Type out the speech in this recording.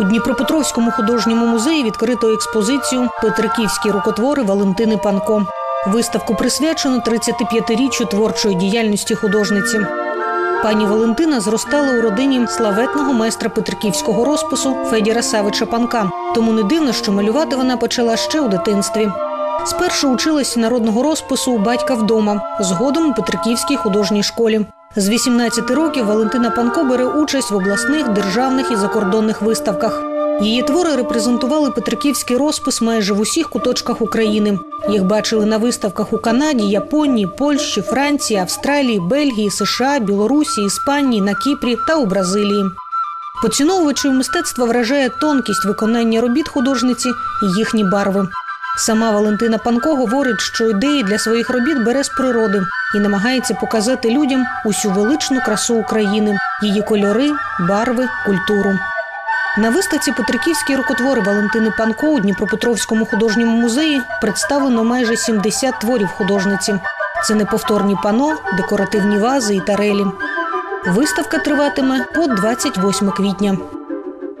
У Дніпропетровському художньому музеї відкрито експозицію Петриківські рукотвори Валентини Панко. Виставку присвячено 35-річчю творчої діяльності художниці. Пані Валентина зростала у родині славетного майстра петриківського розпису Федіра Савича Панка. Тому не дивно, що малювати вона почала ще у дитинстві. Спершу училась народного розпису у батька вдома, згодом у Петриківській художній школі. З 18 років Валентина Панко бере участь в обласних, державних і закордонних виставках. Її твори репрезентували петриківський розпис майже в усіх куточках України. Їх бачили на виставках у Канаді, Японії, Польщі, Франції, Австралії, Бельгії, США, Білорусі, Іспанії, на Кіпрі та у Бразилії. Поціновувачів мистецтва вражає тонкість виконання робіт художниці і їхні барви. Сама Валентина Панко говорить, що ідеї для своїх робіт бере з природи і намагається показати людям усю величну красу України, її кольори, барви, культуру. На виставці Петриківські рукотвори Валентини Панко у Дніпропетровському художньому музеї представлено майже 70 творів художниці. Це неповторні пано, декоративні вази і тарелі. Виставка триватиме по 28 квітня.